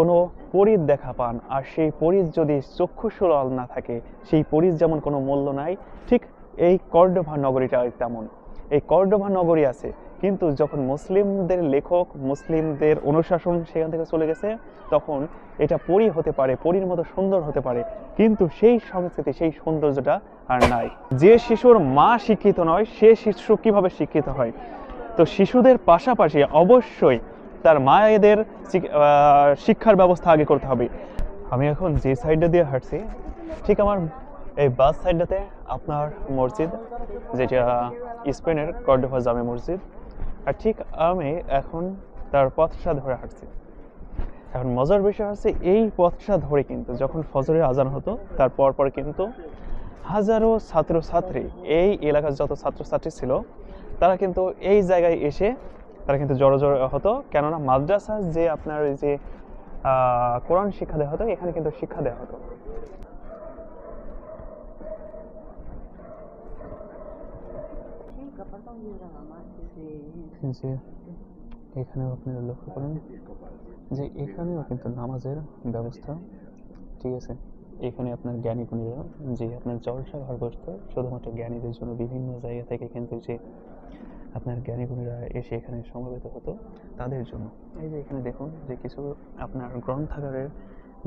কোনো পরীর দেখা পান, আর সেই পরীর যদি চক্ষুসুলল না থাকে, সেই পরীর যেমন কোনো মূল্য নাই, ঠিক এই কর্ডোভা নগরীটা তেমন। এই কর্ডোভা নগরী আছে, কিন্তু যখন মুসলিমদের লেখক, মুসলিমদের অনুশাসন সেখান থেকে চলে গেছে, তখন এটা পরী হতে পারে, পরীর মতো সুন্দর হতে পারে, কিন্তু সেই সংস্কৃতি, সেই সৌন্দর্যটা আর নাই। যে শিশুর মা শিক্ষিত নয়, সে শিশু কীভাবে শিক্ষিত হয়? তো শিশুদের পাশাপাশি অবশ্যই তার মায়েদের শিক- শিক্ষার ব্যবস্থা আগে করতে হবে। আমি এখন যে সাইডটা দিয়ে হাঁটছি, ঠিক আমার এই বাস সাইডটাতে আপনার মসজিদ, যেটা স্পেনের কর্ডোভা জামে মসজিদ। আর ঠিক আমি এখন তার পথটা ধরে হাঁটছি। এখন মজার বিষয় হচ্ছে, এই পথটা ধরে কিন্তু যখন ফজরের আজান হতো, তার পর পর কিন্তু হাজারো ছাত্রছাত্রী, এই এলাকার যত ছাত্রছাত্রী ছিল, তারা কিন্তু এই জায়গায় এসে তারা কিন্তু জড়ো জড়ো হতো। কেননা মাদ্রাসা যে আপনার যে কোরআন শিক্ষা দেওয়া হতো, এখানে কিন্তু শিক্ষা দেওয়া হতো। যে এখানেও আপনারা লক্ষ্য করেন যে এখানেও কিন্তু নামাজের ব্যবস্থা, ঠিক আছে? এখানে আপনার জ্ঞানী গুণীরা, যে আপনার জলসা ঘর বসত শুধুমাত্র জ্ঞানীদের জন্য বিভিন্ন জায়গা থেকে কিন্তু যে আপনার জ্ঞানী গুণীরা এসে এখানে সমবেত হতো তাদের জন্য। এই যে এখানে দেখুন যে কিছু আপনার গ্রন্থাগারের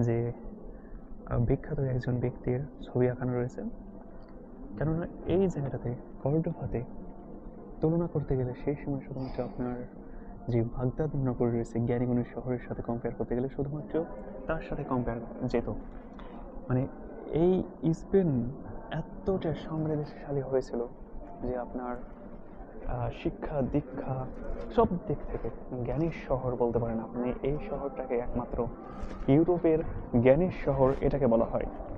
যে বিখ্যাত একজন ব্যক্তির ছবি আঁকানো রয়েছে। কেননা এই জায়গাটাতে কর্ডোভাতে তুলনা করতে গেলে সেই সময় শুধুমাত্র আপনার যে বাগদাদ নগর রয়েছে জ্ঞানীগুণী শহরের সাথে কম্পেয়ার করতে গেলে শুধুমাত্র তার সাথে কম্পেয়ার যেত। মানে এই স্পেন এতটা সমৃদ্ধশালী হয়েছিল যে আপনার শিক্ষা, দীক্ষা, সব দিক থেকে জ্ঞানের শহর বলতে পারেন আপনি। এই শহরটাকে একমাত্র ইউরোপের জ্ঞানের শহর এটাকে বলা হয়।